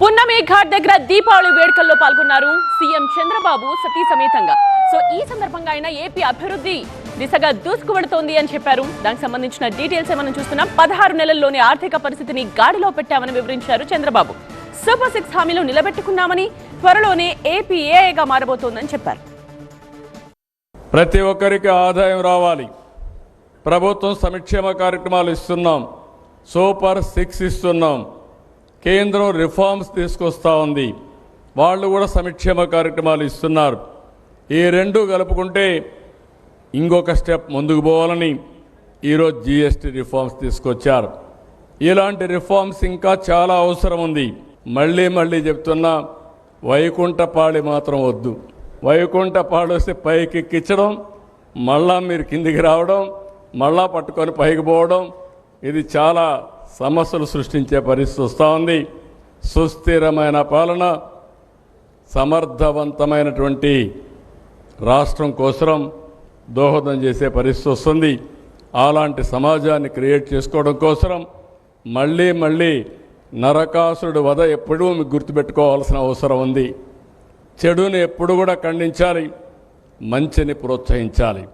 పున్నమి ఘాట్ దగ్గర దీపావళి వేడుకల్లో పాల్గొన్నారు సీఎం చంద్రబాబు సతీ సమేతంగా. సో ఈ సందర్భంగా ఆయన ఏపీ అభివృద్ధి దిశగా దూసుకువెడుతోంది అని చెప్పారు. దానికి సంబంధించిన డీటెయిల్స్ ఏమని చూస్తున్నాం. పదహారు నెలల్లోని ఆర్థిక పరిస్థితిని గాడిలో పెట్టామని వివరించారు చంద్రబాబు. సూపర్ సిక్స్ హామీలు నిలబెట్టుకున్నామని త్వరలోనే ఏపీ ఏఐగా మారబోతోందని చెప్పారు. ప్రతి ఒక్కరికి ఆదాయం రావాలి. ప్రభుత్వం సంక్షేమ కార్యక్రమాలు ఇస్తున్నాం. సూపర్ సిక్స్ ఇస్తున్నాం. కేంద్రం రిఫార్మ్స్ తీసుకొస్తా ఉంది. వాళ్ళు కూడా సంక్షేమ కార్యక్రమాలు ఇస్తున్నారు. ఈ రెండు కలుపుకుంటే ఇంకొక స్టెప్ ముందుకు పోవాలని ఈరోజు జిఎస్టీ రిఫార్మ్స్ తీసుకొచ్చారు. ఇలాంటి రిఫార్మ్స్ ఇంకా చాలా అవసరం ఉంది. మళ్ళీ మళ్ళీ చెప్తున్నా వైకుంఠపాళి మాత్రం వద్దు. వైకుంఠపాళి వస్తే పైకి ఎక్కించడం మళ్ళా మీరు కిందికి రావడం మళ్ళా పట్టుకొని పైకి పోవడం ఇది చాలా సమస్యలు సృష్టించే పరిస్థితి వస్తూ ఉంది. సుస్థిరమైన పాలన సమర్థవంతమైనటువంటి రాష్ట్రం కోసం దోహదం చేసే పరిస్థితి వస్తుంది. అలాంటి సమాజాన్ని క్రియేట్ చేసుకోవడం కోసం మళ్ళీ మళ్ళీ నరకాసురుడు వధ ఎప్పుడూ మీకు గుర్తుపెట్టుకోవాల్సిన అవసరం ఉంది. చెడుని ఎప్పుడు కూడా ఖండించాలి. మంచిని ప్రోత్సహించాలి.